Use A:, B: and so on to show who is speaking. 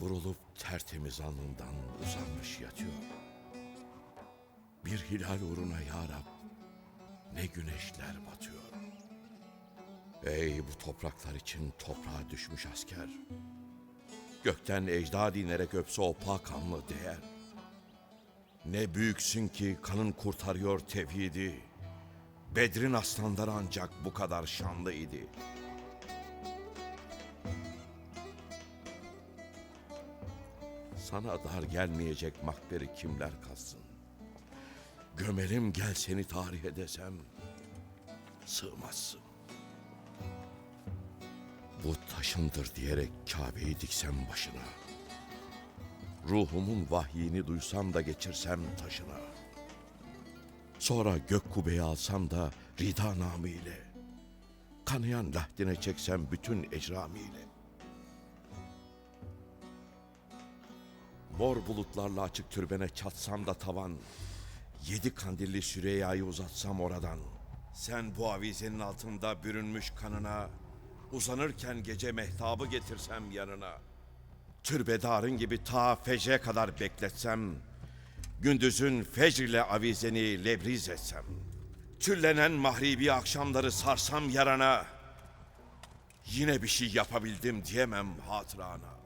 A: Vurulup tertemiz alnından uzanmış yatıyor. Bir hilal uğruna ya Rab, ne güneşler batıyor. Ey bu topraklar için toprağa düşmüş asker. Gökten ecdad inerek öpse o pakanlı değer. Ne büyüksün ki kanın kurtarıyor tevhidi. Bedrin aslanları ancak bu kadar şanlı idi. Sana dar gelmeyecek makberi kimler kazsın? Gömelim gel seni tarihe desem sığmazsın. Bu taşındır diyerek Kabe'yi diksem başına. Ruhumun vahyini duysam da geçirsem taşına. Sonra gök kubbeyi alsam da rida namıyla. Kanayan lahdine çeksem bütün ecramiyle. Mor bulutlarla açık türbene çatsam da tavan. Yedi kandilli Süreyya'yı uzatsam oradan. Sen bu avizenin altında bürünmüş kanına, uzanırken gece mehtabı getirsem yanına. Türbedarın gibi ta fecre kadar bekletsem, gündüzün fecr ile avizeni lebriz etsem. Tüllenen mahribi akşamları sarsam yarana, yine bir şey yapabildim diyemem hatırana.